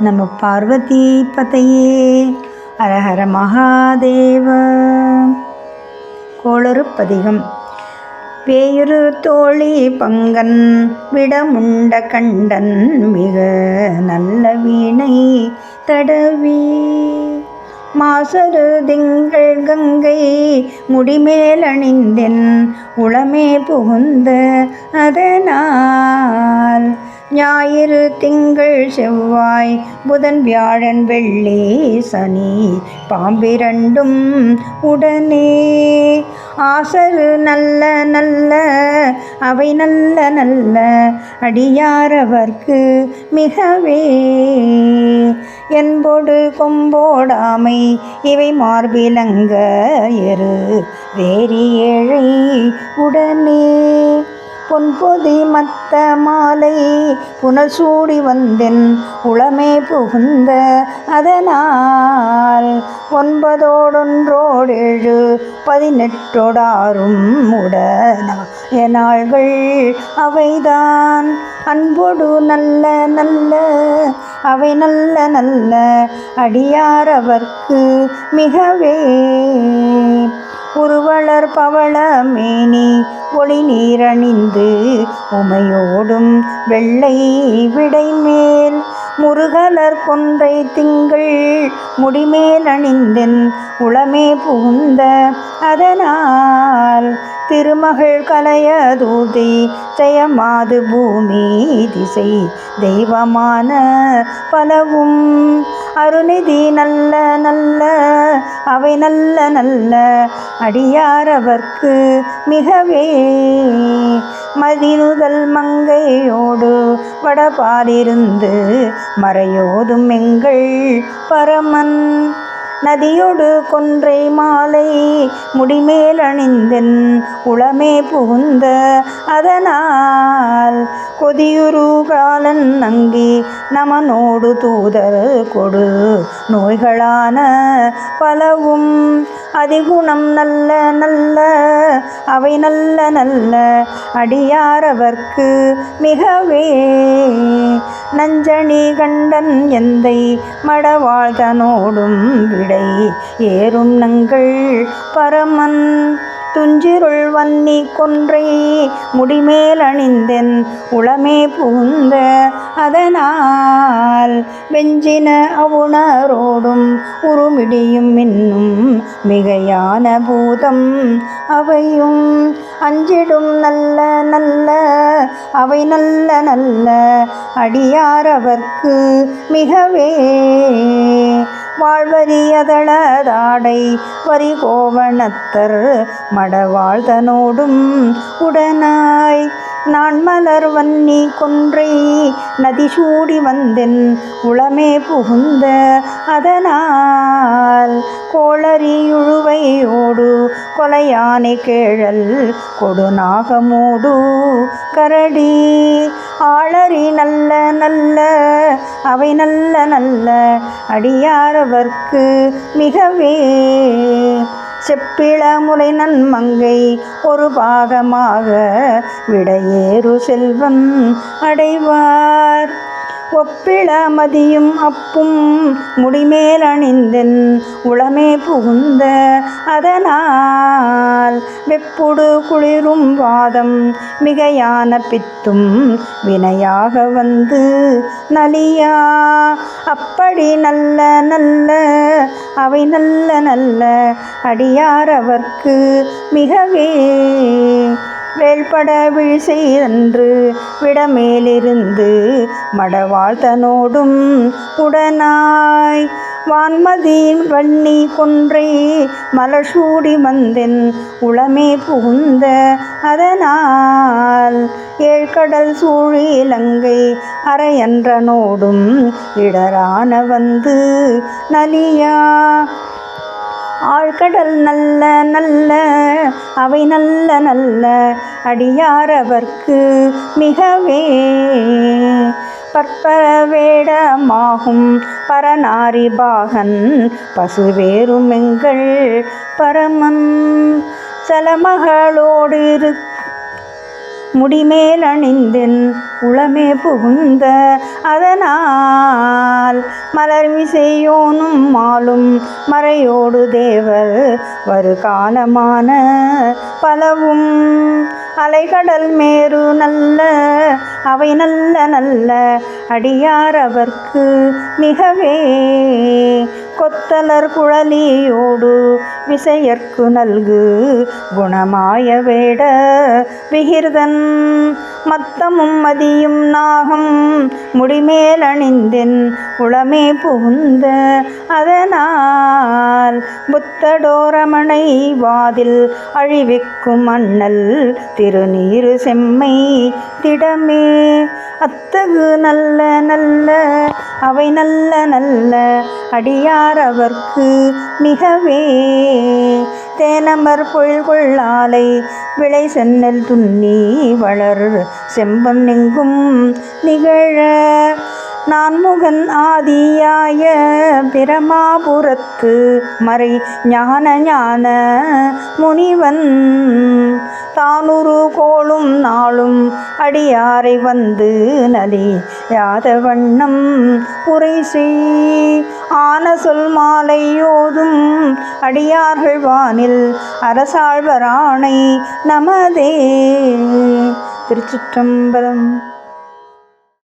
நம பார்வதி பதையே ஹரஹர மகாதேவ. கோளறு பதிகம் பேயுரு தோழி பங்கன் விடமுண்ட கண்டன் மிக நல்ல வீணை தடவி. மாசரு திங்கள் கங்கை முடிமேலணிந்தென் உளமே புகுந்த அதனால். ஞாயிறு திங்கள் செவ்வாய் புதன் வியாழன் வெள்ளி சனி பாம்பிரண்டும் உடனே. ஆசரு நல்ல நல்ல அவை நல்ல நல்ல அடியாரவர்க்கு மிகவே. என்போடு கொம்போடாமை இவை மார்பிலங்க எரு வேரி ஏழை உடனே. பொன்பொதி மத்த மாலை புனல் சூடி வந்தென் உளமே புகுந்த அதனால் ஒன்பதோடொன்றோடேழு பதினெட்டோடாரும் உடனா. நாள்கள் அவைதான். அன்பொடு நல்ல நல்ல அவை நல்ல நல்ல அடியாரவர்க்கு மிகவே. உருவளர் பவள மேனி ஒளி நீரணிந்து உமையோடும் வெள்ளை விடைமேல் முருகலர் கொன்றை திங்கள் முடிமேல் அணிந்தென் உளமே புகுந்த அதனால் திருமகள் கலைய தூதி ஜெயமாது பூமி திசை தெய்வமான பலவும் அருணிதி நல்ல நல்ல அவை நல்ல நல்ல அடியாரவர்க்கு மிகவே. மதினுதல் மங்கையோடு வடபாலிருந்து மறையோதும் எங்கள் பரமன். நதியொடு கொன்றை மாலை முடிமேல் அணிந்தென் உளமே புகுந்த அதனால் கொதியுரு காலன் நங்கி நமனோடு தூதர் கொடு நோய்களான பலவும் அதிகுணம் நல்ல நல்ல அவை நல்ல நல்ல அடியாரவர்க்கு மிகவே. நஞ்சணி கண்டன் எந்தை மடவாழ்தனோடும் விடை ஏறும் நங்கள் பரமன் துஞ்சிருள் வன்னி கொன்றை முடிமேல் அணிந்தென் உளமே புகுந்த அதனால் வெஞ்சின அவுணரோடும் உருமிடியும் இன்னும் மிகையான பூதம் அவையும் அஞ்சிடும் நல்ல நல்ல அவை நல்ல நல்ல அடியாரவர்க்கு மிகவே வாழ்வரியதளதாடை வரி கோவணத்தர் மடவாழ்தனோடும் உடனாய். நான் மலர் வன்னி கொன்றை நதி சூடி வந்தென் உளமே புகுந்த அதனால். கோளரியுழுவையோடு கொலையானை கேழல் கொடுநாகமோடு கரடி. ஆளறி நல்ல நல்ல அவை நல்ல நல்ல அடியாரவர்க்கு மிகவே. செப்பிள முலை நன்மங்கை ஒரு பாகமாக விடையேறு செல்வம் அடைவார். ஒப்பிள மதியும் அப்பும் முடிமேலணிந்தென் உளமே புகுந்த அதனால் வெப்புடு குளிரும் வாதம் மிகையான பித்தும் வினையாக வந்து நலியா. அப்படி நல்ல நல்ல அவை நல்ல நல்ல அடியாரவர்க்கு மிகவே வேள்பட விழிசை அன்று விடமேலிருந்து மடவாழ்த்தனோடும் உடனாய் வான்மதியின் வன்னி கொன்றை மலசூடி சூடி வந்தென் உளமே புகுந்த அதனால் ஏழ்கடல் சூழி இலங்கை அரையன்றனோடும் இடரான வந்து நலியா ஆழ்கடல் நல்ல நல்ல அவை நல்ல நல்ல அடியாரவர்க்கு மிகவே. பற்பர வேடமாகும் பரநாரி பாகன் பசுவேறும் எங்கள் பரமன். சலமகளோடு இருக்கும் முடிமேல் அணிந்தின் உளமே புகுந்த அதனால் மலர் விசையோனும் மாலும் மறையோடு தேவர் வரு காலமான பலவும் அலைகடல் மேரு நல்ல அவை நல்ல நல்ல அடியார் அவர்க்கு மிகவே கொத்தலர் குழலியோடு விசையற்கு நல்கு குணமாய வேட விகிர்தன் மத்தமும் மதியும் நாகம் முடிமேல் அணிந்தென் உளமே புகுந்த அதனால் புத்தடோரமனை வாதில் அழிவிக்கும் அண்ணல் திருநீரு செம்மை திடமே. அத்தகு நல்ல நல்ல அவை நல்ல நல்ல அடியார் அவர்க்கு மிகவே. தேனமர் பொழில்கொள்ளாலை விளை சென்னல் துண்ணி வளர் செம்பன் எங்கும் நிகழ. நான்முகன் ஆதியாய பிரமாபுரத்து மறை ஞான ஞான முனிவன். தானுரு கோளும் நாளும் அடியாரை வந்து நலி யாத வண்ணம் உரை செய். ஆன சொல் மாலையோதும் அடியார்கள் வானில் அரசாழ்வராணை நமதே. திருச்சிற்றம்பலம்